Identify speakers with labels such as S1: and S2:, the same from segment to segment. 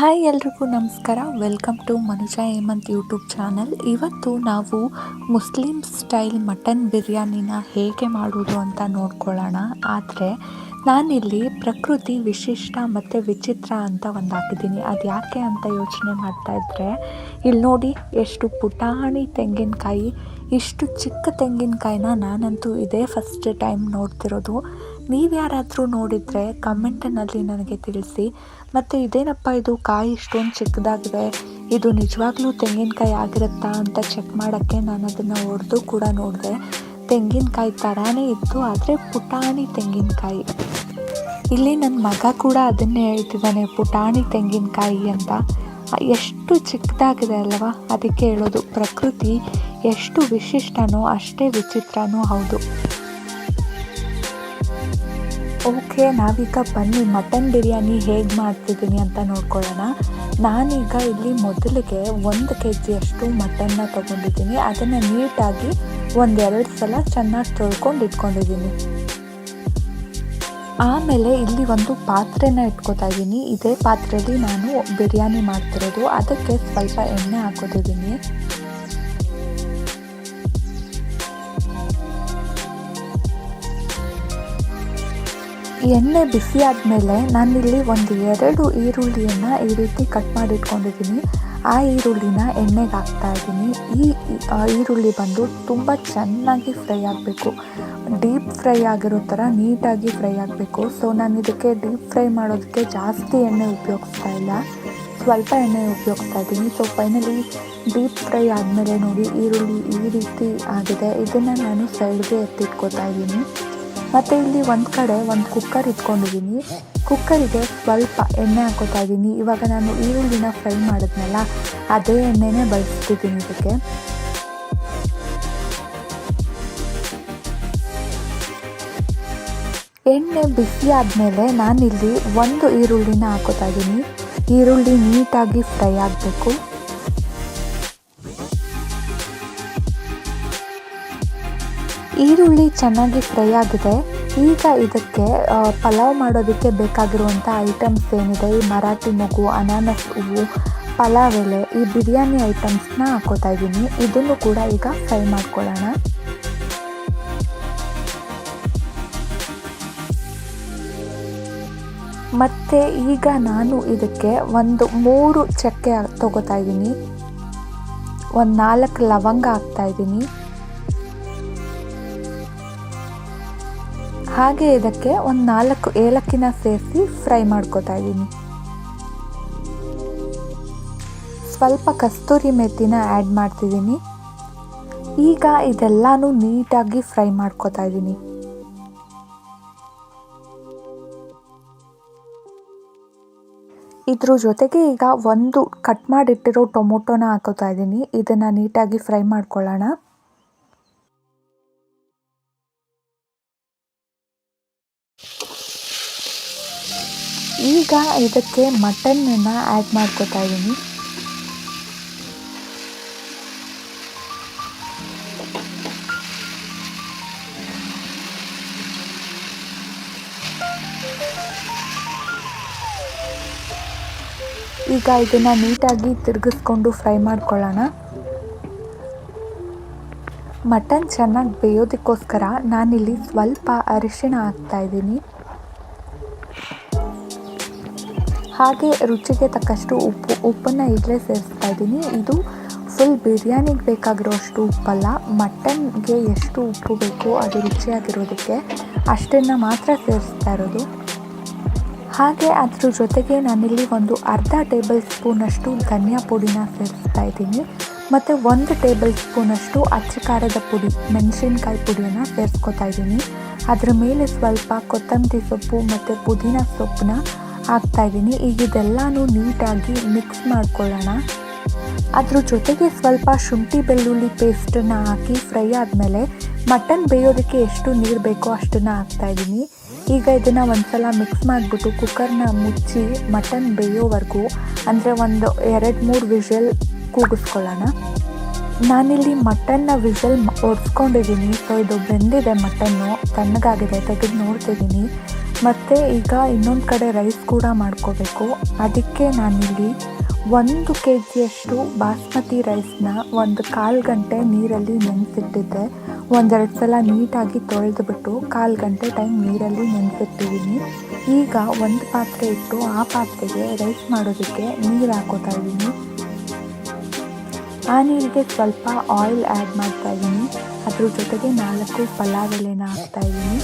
S1: Hi ಎಲ್ರಿಗೂ ನಮಸ್ಕಾರ. Welcome to Manuja Hemant YouTube channel ಇವತ್ತು ನಾವು ಮುಸ್ಲಿಂ ಸ್ಟೈಲ್ ಮಟನ್ ಬಿರಿಯಾನಿನ ಹೇಗೆ ಮಾಡೋದು ಅಂತ ನೋಡ್ಕೊಳ್ಳೋಣ. ಆದರೆ ನಾನಿಲ್ಲಿ ಪ್ರಕೃತಿ ವಿಶಿಷ್ಟ ಮತ್ತು ವಿಚಿತ್ರ ಅಂತ ಒಂದು ಹಾಕಿದ್ದೀನಿ ಅದು ಯಾಕೆ ಅಂತ ಯೋಚನೆ ಮಾಡ್ತಾ ಇದ್ದರೆ ಇಲ್ಲಿ ನೋಡಿ ಎಷ್ಟು ಪುಟಾಣಿ ತೆಂಗಿನಕಾಯಿ, ಇಷ್ಟು ಚಿಕ್ಕ ತೆಂಗಿನಕಾಯಿನ ನಾನಂತೂ ಇದೇ ಫಸ್ಟ್ ಟೈಮ್ ನೋಡ್ತಿರೋದು. ನೀವು ಯಾರಾದರೂ ನೋಡಿದರೆ ಕಮೆಂಟಿನಲ್ಲಿ ನನಗೆ ತಿಳಿಸಿ. ಮತ್ತು ಇದೇನಪ್ಪ ಇದು ಕಾಯಿ ಇಷ್ಟೊಂದು ಚಿಕ್ಕದಾಗಿದೆ, ಇದು ನಿಜವಾಗ್ಲೂ ತೆಂಗಿನಕಾಯಿ ಆಗಿರುತ್ತಾ ಅಂತ ಚೆಕ್ ಮಾಡೋಕ್ಕೆ ನಾನು ಅದನ್ನು ಹೊಡೆದು ಕೂಡ ನೋಡಿದೆ. ತೆಂಗಿನಕಾಯಿ ಥರಾನೇ ಇತ್ತು, ಆದರೆ ಪುಟಾಣಿ ತೆಂಗಿನಕಾಯಿ. ಇಲ್ಲಿ ನನ್ನ ಮಗ ಕೂಡ ಅದನ್ನೇ ಹೇಳ್ತಿದ್ದಾನೆ, ಪುಟಾಣಿ ತೆಂಗಿನಕಾಯಿ ಅಂತ. ಎಷ್ಟು ಚಿಕ್ಕದಾಗಿದೆ ಅಲ್ವಾ? ಅದಕ್ಕೆ ಹೇಳೋದು ಪ್ರಕೃತಿ ಎಷ್ಟು ವಿಶಿಷ್ಟನೋ ಅಷ್ಟೇ ವಿಚಿತ್ರನೂ ಹೌದು. ಓಕೆ, ನಾವೀಗ ಬನ್ನಿ. ಮಟನ್ ಬಿರಿಯಾನಿ ಹೇಗೆ ಮಾಡ್ತಿದ್ದೀನಿ ಅಂತ ನೋಡ್ಕೊಳ್ಳೋಣ. ನಾನೀಗ ಇಲ್ಲಿ ಮೊದಲಿಗೆ ಒಂದು ಕೆ ಜಿಯಷ್ಟು ಮಟನ್ನ ತೊಗೊಂಡಿದ್ದೀನಿ. ಅದನ್ನು ನೀಟಾಗಿ ಒಂದೆರಡು ಸಲ ಚೆನ್ನಾಗಿ ತೊಳ್ಕೊಂಡು ಇಟ್ಕೊಂಡಿದ್ದೀನಿ. ಆಮೇಲೆ ಇಲ್ಲಿ ಒಂದು ಪಾತ್ರೆನ ಇಟ್ಕೋತಾ ಇದ್ದೀನಿ. ಇದೇ ಪಾತ್ರೆಯಲ್ಲಿ ನಾನು ಬಿರಿಯಾನಿ ಮಾಡ್ತಿರೋದು. ಅದಕ್ಕೆ ಸ್ವಲ್ಪ ಎಣ್ಣೆ ಹಾಕೋತಿದ್ದೀನಿ. ಎಣ್ಣೆ ಬಿಸಿ ಆದಮೇಲೆ ನಾನಿಲ್ಲಿ ಒಂದು ಎರಡು ಈರುಳ್ಳಿಯನ್ನು ಈ ರೀತಿ ಕಟ್ ಮಾಡಿಟ್ಕೊಂಡಿದ್ದೀನಿ. ಆ ಈರುಳ್ಳಿನ ಎಣ್ಣೆಗೆ ಹಾಕ್ತಾ ಇದ್ದೀನಿ. ಈ ಈರುಳ್ಳಿ ಬಂದು ತುಂಬ ಚೆನ್ನಾಗಿ ಫ್ರೈ ಆಗಬೇಕು. ಡೀಪ್ ಫ್ರೈ ಆಗಿರೋ ಥರ ನೀಟಾಗಿ ಫ್ರೈ ಆಗಬೇಕು. ಸೊ, ನಾನು ಇದಕ್ಕೆ ಡೀಪ್ ಫ್ರೈ ಮಾಡೋದಕ್ಕೆ ಜಾಸ್ತಿ ಎಣ್ಣೆ ಉಪಯೋಗಿಸ್ತಾ ಇಲ್ಲ. ಸ್ವಲ್ಪ ಎಣ್ಣೆ ಉಪಯೋಗಿಸ್ತಾ ಇದ್ದೀನಿ. ಸೊ, ಫೈನಲಿ ಡೀಪ್ ಫ್ರೈ ಆದಮೇಲೆ ನೋಡಿ ಈರುಳ್ಳಿ ಈ ರೀತಿ ಆಗಿದೆ. ಇದನ್ನು ನಾನು ಸೈಡ್ಗೆ ಎತ್ತಿಟ್ಕೋತಾ ಇದ್ದೀನಿ. ಮತ್ತು ಇಲ್ಲಿ ಒಂದು ಕಡೆ ಒಂದು ಕುಕ್ಕರ್ ಇಟ್ಕೊಂಡಿದ್ದೀನಿ ಕುಕ್ಕರಿಗೆ ಸ್ವಲ್ಪ ಎಣ್ಣೆ ಹಾಕೋತಾ ಇದ್ದೀನಿ ಇವಾಗ ನಾನು ಈರುಳ್ಳಿನ ಫ್ರೈ ಮಾಡಿದ್ನಲ್ಲ, ಅದೇ ಎಣ್ಣೆನೇ ಬಳಸ್ತಿದ್ದೀನಿ ಇದಕ್ಕೆ. ಎಣ್ಣೆ ಬಿಸಿ ಆದಮೇಲೆ ನಾನಿಲ್ಲಿ ಒಂದು ಈರುಳ್ಳಿನ ಹಾಕೋತಾ ಇದ್ದೀನಿ ಈರುಳ್ಳಿ ನೀಟಾಗಿ ಫ್ರೈ ಆಗಬೇಕು. ಈರುಳ್ಳಿ ಚೆನ್ನಾಗಿ ಫ್ರೈ ಆಗಿದೆ. ಈಗ ಇದಕ್ಕೆ ಪಲಾವ್ ಮಾಡೋದಕ್ಕೆ ಬೇಕಾಗಿರುವಂಥ ಐಟಮ್ಸ್ ಏನಿದೆ? ಈ ಮರಾಠಿ ಮಗು ಅನಾನಸ್ ಹೂವು, ಪಲಾವ್ ಎಲೆ, ಈ ಬಿರಿಯಾನಿ ಐಟಮ್ಸ್ನ ಹಾಕೋತಾ ಇದ್ದೀನಿ. ಇದನ್ನು ಕೂಡ ಈಗ ಫ್ರೈ ಮಾಡ್ಕೊಳ್ಳೋಣ. ಮತ್ತು ಈಗ ನಾನು ಇದಕ್ಕೆ ಒಂದು ಮೂರು ಚಕ್ಕೆ ತಗೋತಾ ಇದ್ದೀನಿ. ಒಂದು ನಾಲ್ಕು ಲವಂಗ ಹಾಕ್ತಾ ಇದ್ದೀನಿ. ಹಾಗೆ ಇದಕ್ಕೆ ಒಂದು ನಾಲ್ಕು ಏಲಕ್ಕಿನ ಸೇರಿಸಿ ಫ್ರೈ ಮಾಡ್ಕೋತಾ ಇದ್ದೀನಿ. ಸ್ವಲ್ಪ ಕಸ್ತೂರಿ ಮೆತ್ತಿನ ಆ್ಯಡ್ ಮಾಡ್ತಿದ್ದೀನಿ. ಈಗ ಇದೆಲ್ಲನೂ ನೀಟಾಗಿ ಫ್ರೈ ಮಾಡ್ಕೋತಾ ಇದ್ದೀನಿ. ಇದ್ರ ಜೊತೆಗೆ ಈಗ ಒಂದು ಕಟ್ ಮಾಡಿಟ್ಟಿರೋ ಟೊಮೊಟೊನ ಹಾಕೋತಾ ಇದ್ದೀನಿ. ಇದನ್ನು ನೀಟಾಗಿ ಫ್ರೈ ಮಾಡ್ಕೊಳ್ಳೋಣ. ಈಗ ಇದಕ್ಕೆ ಮಟನ್ನನ್ನು ಆ್ಯಡ್ ಮಾಡ್ಕೋತಾ ಇದ್ದೀನಿ ಈಗ ಇದನ್ನು ನೀಟಾಗಿ ತಿರುಗಿಸ್ಕೊಂಡು ಫ್ರೈ ಮಾಡ್ಕೊಳ್ಳೋಣ. ಮಟನ್ ಚೆನ್ನಾಗಿ ಬೇಯೋದಕ್ಕೋಸ್ಕರ ನಾನಿಲ್ಲಿ ಸ್ವಲ್ಪ ಅರಿಶಿಣ ಹಾಕ್ತಾಯಿದ್ದೀನಿ ಹಾಗೆ ರುಚಿಗೆ ತಕ್ಕಷ್ಟು ಉಪ್ಪು, ಉಪ್ಪನ್ನು ಇಲ್ಲೇ ಸೇರಿಸ್ತಾ ಇದ್ದೀನಿ. ಇದು ಫುಲ್ ಬಿರಿಯಾನಿಗೆ ಬೇಕಾಗಿರೋ ಅಷ್ಟು ಉಪ್ಪಲ್ಲ. ಮಟನ್ಗೆ ಎಷ್ಟು ಉಪ್ಪು ಬೇಕೋ ಅದು ರುಚಿಯಾಗಿರೋದಕ್ಕೆ ಅಷ್ಟನ್ನು ಮಾತ್ರ ಸೇರಿಸ್ತಾ ಇರೋದು. ಹಾಗೆ ಅದ್ರ ಜೊತೆಗೆ ನಾನಿಲ್ಲಿ ಒಂದು ಅರ್ಧ ಟೇಬಲ್ ಸ್ಪೂನಷ್ಟು ಧನಿಯಾ ಪುಡಿನ ಸೇರಿಸ್ತಾ ಇದ್ದೀನಿ. ಮತ್ತು ಒಂದು ಟೇಬಲ್ ಸ್ಪೂನಷ್ಟು ಅಚ್ಚ ಖಾರದ ಪುಡಿ, ಮೆಣಸಿನ್ಕಾಯಿ ಪುಡಿಯನ್ನು ಸೇರಿಸ್ಕೊತಾ ಇದ್ದೀನಿ. ಅದರ ಮೇಲೆ ಸ್ವಲ್ಪ ಕೊತ್ತಂಬರಿ ಸೊಪ್ಪು ಮತ್ತು ಪುದೀನ ಸೊಪ್ಪನ್ನ ಹಾಕ್ತಾಯಿದ್ದೀನಿ ಈಗ ಇದೆಲ್ಲನೂ ನೀಟಾಗಿ ಮಿಕ್ಸ್ ಮಾಡ್ಕೊಳ್ಳೋಣ. ಅದ್ರ ಜೊತೆಗೆ ಸ್ವಲ್ಪ ಶುಂಠಿ ಬೆಳ್ಳುಳ್ಳಿ ಪೇಸ್ಟನ್ನು ಹಾಕಿ ಫ್ರೈ ಆದಮೇಲೆ ಮಟನ್ ಬೇಯೋದಕ್ಕೆ ಎಷ್ಟು ನೀರು ಬೇಕೋ ಅಷ್ಟನ್ನು ಹಾಕ್ತಾಯಿದ್ದೀನಿ. ಈಗ ಇದನ್ನು ಒಂದ್ಸಲ ಮಿಕ್ಸ್ ಮಾಡಿಬಿಟ್ಟು ಕುಕ್ಕರ್ನ ಮುಚ್ಚಿ ಮಟನ್ ಬೇಯೋವರೆಗೂ ಅಂದರೆ ಒಂದು ಎರಡು ಮೂರು ವಿಷಲ್ ಕೂಗಿಸ್ಕೊಳ್ಳೋಣ. ನಾನಿಲ್ಲಿ ಮಟನ್ನ ವಿಷಲ್ ಒಡ್ಸ್ಕೊಂಡಿದ್ದೀನಿ ಸೊ ಇದು ಬೆಂದಿದೆ ಮಟನ್ನು ತಣ್ಣಗಾಗಿದೆ, ತೆಗೆದು ನೋಡ್ತಿದ್ದೀನಿ. ಮತ್ತು ಈಗ ಇನ್ನೊಂದು ಕಡೆ ರೈಸ್ ಕೂಡ ಮಾಡ್ಕೋಬೇಕು. ಅದಕ್ಕೆ ನಾನಿಲ್ಲಿ ಒಂದು ಕೆ ಜಿಯಷ್ಟು ಬಾಸ್ಮತಿ ರೈಸ್ನ ಒಂದು ಕಾಲು ಗಂಟೆ ನೀರಲ್ಲಿ ನೆನೆಸಿಟ್ಟಿದ್ದೆ. ಒಂದೆರಡು ಸಲ ನೀಟಾಗಿ ತೊಳೆದುಬಿಟ್ಟು ಕಾಲು ಗಂಟೆ ಟೈಮ್ ನೀರಲ್ಲಿ ನೆನೆಸಿಟ್ಟಿದ್ದೀನಿ ಈಗ ಒಂದು ಪಾತ್ರೆ ಇಟ್ಟು ಆ ಪಾತ್ರೆಗೆ ರೈಸ್ ಮಾಡೋದಕ್ಕೆ ನೀರು ಹಾಕೋತಾ ಇದ್ದೀನಿ ಆ ನೀರಿಗೆ ಸ್ವಲ್ಪ ಆಯಿಲ್ ಆ್ಯಡ್ ಮಾಡ್ತಾ ಇದ್ದೀನಿ ಅದ್ರ ಜೊತೆಗೆ ನಾಲ್ಕು ಪಲಾವ್ ಎಲೆನ ಹಾಕ್ತಾ ಇದ್ದೀನಿ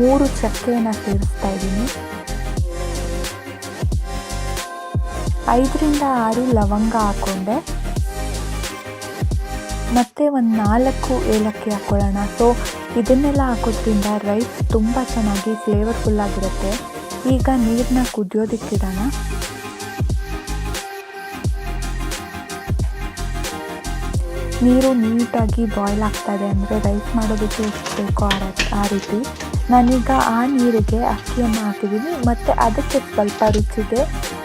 S1: ಮೂರು ಚಕ್ಕೆಯನ್ನು ಸೇರಿಸ್ತಾ ಇದ್ದೀನಿ. ಐದರಿಂದ ಆರು ಲವಂಗ ಹಾಕ್ಕೊಂಡೆ ಮತ್ತೆ ಒಂದು ನಾಲ್ಕು ಏಲಕ್ಕಿ ಹಾಕ್ಕೊಳ್ಳೋಣ ಸೊ ಇದನ್ನೆಲ್ಲ ಹಾಕೋದ್ರಿಂದ ರೈಸ್ ತುಂಬ ಚೆನ್ನಾಗಿ ಫ್ಲೇವರ್ಫುಲ್ ಆಗಿರುತ್ತೆ. ಈಗ ನೀರನ್ನ ಕುದಿಯೋದಕ್ಕಿಡೋಣ ನೀರು ನೀಟಾಗಿ ಬಾಯ್ಲ್ ಆಗ್ತಾ ಇದೆ ಅಂದರೆ ರೈಸ್ ಮಾಡೋದಕ್ಕೆ ಎಷ್ಟು ಬೇಕೋ ಆ ರೀತಿ. ನಾನೀಗ ಆ ನೀರಿಗೆ ಅಕ್ಕಿಯನ್ನು ಹಾಕಿದ್ದೀನಿ ಮತ್ತು ಅದಕ್ಕೆ ಸ್ವಲ್ಪ ರುಚಿಗೆ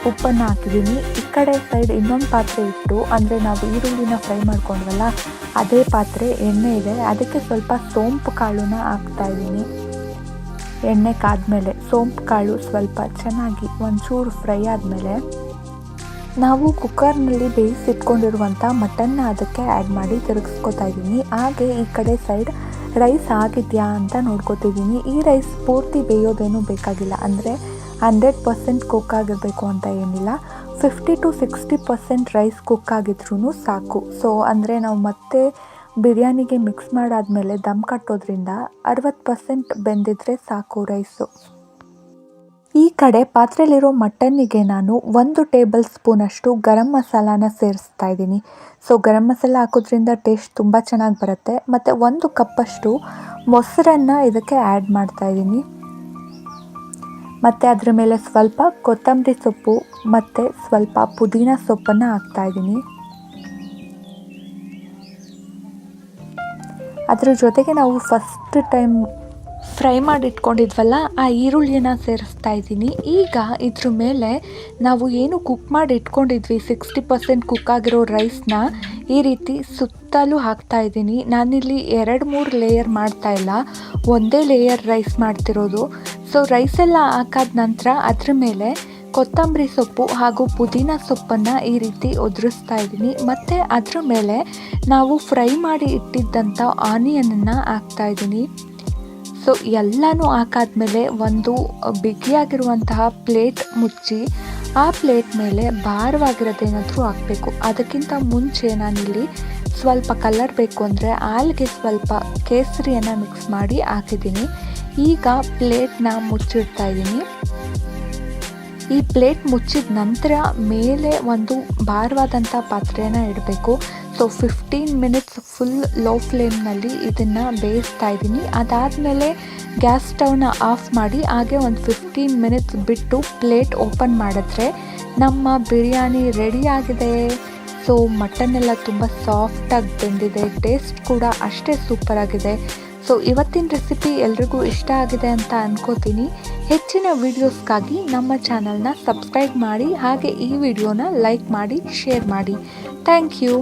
S1: ಉಪ್ಪನ್ನು ಹಾಕಿದ್ದೀನಿ ಈ ಕಡೆ ಸೈಡ್ ಇನ್ನೊಂದು ಪಾತ್ರೆ ಇಟ್ಟು, ಅಂದರೆ ನಾವು ಈರುಳ್ಳಿನ ಫ್ರೈ ಮಾಡ್ಕೊಂಡ್ವಲ್ಲ, ಅದೇ ಪಾತ್ರೆ ಎಣ್ಣೆ ಇದೆ. ಅದಕ್ಕೆ ಸ್ವಲ್ಪ ಸೋಂಪು ಕಾಳನ್ನ ಹಾಕ್ತಾಯಿದ್ದೀನಿ ಎಣ್ಣೆ ಕಾದ್ಮೇಲೆ ಸೋಂಪು ಕಾಳು ಸ್ವಲ್ಪ ಚೆನ್ನಾಗಿ ಒಂಚೂರು ಫ್ರೈ ಆದಮೇಲೆ, ನಾವು ಕುಕ್ಕರ್ನಲ್ಲಿ ಬೇಯಿಸಿಟ್ಕೊಂಡಿರುವಂಥ ಮಟನ್ನ ಅದಕ್ಕೆ ಆ್ಯಡ್ ಮಾಡಿ ತಿರುಗಿಸ್ಕೊತಾ ಇದ್ದೀನಿ ಹಾಗೆ ಈ ಕಡೆ ಸೈಡ್ ರೈಸ್ ಆಗಿದೆಯಾ ಅಂತ ನೋಡ್ಕೋತಿದ್ದೀನಿ. ಈ ರೈಸ್ ಪೂರ್ತಿ ಬೇಯೋದೇನು ಬೇಕಾಗಿಲ್ಲ. ಅಂದರೆ ಹಂಡ್ರೆಡ್ ಪರ್ಸೆಂಟ್ ಕುಕ್ ಆಗಿರಬೇಕು ಅಂತ ಏನಿಲ್ಲ. Fifty to sixty percent rice cook ಆಗಿದ್ರೂ ಸಾಕು. ಸೊ, ಅಂದರೆ ನಾವು ಮತ್ತೆ ಬಿರಿಯಾನಿಗೆ ಮಿಕ್ಸ್ ಮಾಡಾದಮೇಲೆ ದಮ್ ಕಟ್ಟೋದ್ರಿಂದ ಅರವತ್ತು ಪರ್ಸೆಂಟ್ ಬೆಂದಿದ್ರೆ ಸಾಕು ರೈಸು. ಈ ಕಡೆ ಪಾತ್ರೆಯಲ್ಲಿರೋ ಮಟನ್ನಿಗೆ ನಾನು ಒಂದು ಟೇಬಲ್ ಸ್ಪೂನಷ್ಟು ಗರಂ ಮಸಾಲಾನ ಸೇರಿಸ್ತಾ ಇದ್ದೀನಿ. ಸೊ ಗರಂ ಮಸಾಲ ಹಾಕೋದ್ರಿಂದ ಟೇಸ್ಟ್ ತುಂಬ ಚೆನ್ನಾಗಿ ಬರುತ್ತೆ. ಮತ್ತು ಒಂದು ಕಪ್ಪಷ್ಟು ಮೊಸರನ್ನು ಇದಕ್ಕೆ ಆ್ಯಡ್ ಮಾಡ್ತಾ ಇದ್ದೀನಿ. ಮತ್ತು ಅದರ ಮೇಲೆ ಸ್ವಲ್ಪ ಕೊತ್ತಂಬರಿ ಸೊಪ್ಪು ಮತ್ತು ಸ್ವಲ್ಪ ಪುದೀನ ಸೊಪ್ಪನ್ನು ಹಾಕ್ತಾ ಇದ್ದೀನಿ. ಅದರ ಜೊತೆಗೆ ನಾವು ಫಸ್ಟ್ ಟೈಮ್ ಫ್ರೈ ಮಾಡಿ ಇಟ್ಕೊಂಡಿದ್ವಲ್ಲ ಆ ಈರುಳ್ಳಿನ ಸೇರಿಸ್ತಾ ಇದ್ದೀನಿ. ಈಗ ಇದ್ರ ಮೇಲೆ ನಾವು ಏನು ಕುಕ್ ಮಾಡಿ ಇಟ್ಕೊಂಡಿದ್ವಿ ಸಿಕ್ಸ್ಟಿ ಪರ್ಸೆಂಟ್ ಕುಕ್ ಆಗಿರೋ ರೈಸ್ನ ಈ ರೀತಿ ಸುತ್ತಲೂ ಹಾಕ್ತಾ ಇದ್ದೀನಿ. ನಾನಿಲ್ಲಿ ಎರಡು, ಮೂರು ಲೇಯರ್ ಮಾಡ್ತಾ ಇಲ್ಲ. ಒಂದೇ ಲೇಯರ್ ರೈಸ್ ಮಾಡ್ತಿರೋದು. ಸೊ ರೈಸ್ ಎಲ್ಲ ಹಾಕಾದ ನಂತರ ಅದ್ರ ಮೇಲೆ ಕೊತ್ತಂಬರಿ ಸೊಪ್ಪು ಹಾಗೂ ಪುದೀನ ಸೊಪ್ಪನ್ನು ಈ ರೀತಿ ಉದುರಿಸ್ತಾ ಇದ್ದೀನಿ. ಮತ್ತು ಅದ್ರ ಮೇಲೆ ನಾವು ಫ್ರೈ ಮಾಡಿ ಇಟ್ಟಿದ್ದಂಥ ಆನಿಯನನ್ನು ಹಾಕ್ತಾ ಇದ್ದೀನಿ. ಸೊ ಎಲ್ಲನೂ ಹಾಕಾದ್ಮೇಲೆ ಒಂದು ಬಿಗಿಯಾಗಿರುವಂತಹ ಪ್ಲೇಟ್ ಮುಚ್ಚಿ, ಆ ಪ್ಲೇಟ್ ಮೇಲೆ ಭಾರವಾಗಿರೋದೇನಾದರೂ ಹಾಕಬೇಕು. ಅದಕ್ಕಿಂತ ಮುಂಚೆ ನಾನಿಲ್ಲಿ ಸ್ವಲ್ಪ ಕಲರ್ ಬೇಕು ಅಂದರೆ ಹಾಲಿಗೆ ಸ್ವಲ್ಪ ಕೇಸರಿಯನ್ನು ಮಿಕ್ಸ್ ಮಾಡಿ ಹಾಕಿದ್ದೀನಿ. ಈಗ ಪ್ಲೇಟ್ನ ಮುಚ್ಚಿಡ್ತಾ ಇದ್ದೀನಿ. ಈ ಪ್ಲೇಟ್ ಮುಚ್ಚಿದ ನಂತರ ಮೇಲೆ ಒಂದು ಭಾರವಾದಂಥ ಪಾತ್ರೆಯನ್ನು ಇಡಬೇಕು. So fifteen minutes full low ಫ್ಲೇಮ್ನಲ್ಲಿ ಇದನ್ನು ಬೇಯಿಸ್ತಾ ಇದ್ದೀನಿ ಅದಾದಮೇಲೆ ಗ್ಯಾಸ್ ಸ್ಟವ್ನ ಆಫ್ ಮಾಡಿ ಹಾಗೆ ಒಂದು ಫಿಫ್ಟೀನ್ ಮಿನಿಟ್ಸ್ ಬಿಟ್ಟು ಪ್ಲೇಟ್ ಓಪನ್ ಮಾಡಿದ್ರೆ ನಮ್ಮ ಬಿರಿಯಾನಿ ರೆಡಿ ಆಗಿದೆ. ಸೊ ಮಟನ್ ಎಲ್ಲ ತುಂಬ ಸಾಫ್ಟಾಗಿ ಬೆಂದಿದೆ. ಟೇಸ್ಟ್ ಕೂಡ ಅಷ್ಟೇ ಸೂಪರಾಗಿದೆ ಸೊ ಇವತ್ತಿನ ರೆಸಿಪಿ ಎಲ್ರಿಗೂ ಇಷ್ಟ ಆಗಿದೆ ಅಂತ ಅನ್ಕೋತೀನಿ. ಹೆಚ್ಚಿನ ವಿಡಿಯೋಸ್ಗಾಗಿ ನಮ್ಮ ಚಾನಲ್ನ ಸಬ್ಸ್ಕ್ರೈಬ್ ಮಾಡಿ, ಹಾಗೆ ಈ ವಿಡಿಯೋನ ಲೈಕ್ ಮಾಡಿ ಶೇರ್ ಮಾಡಿ. Thank you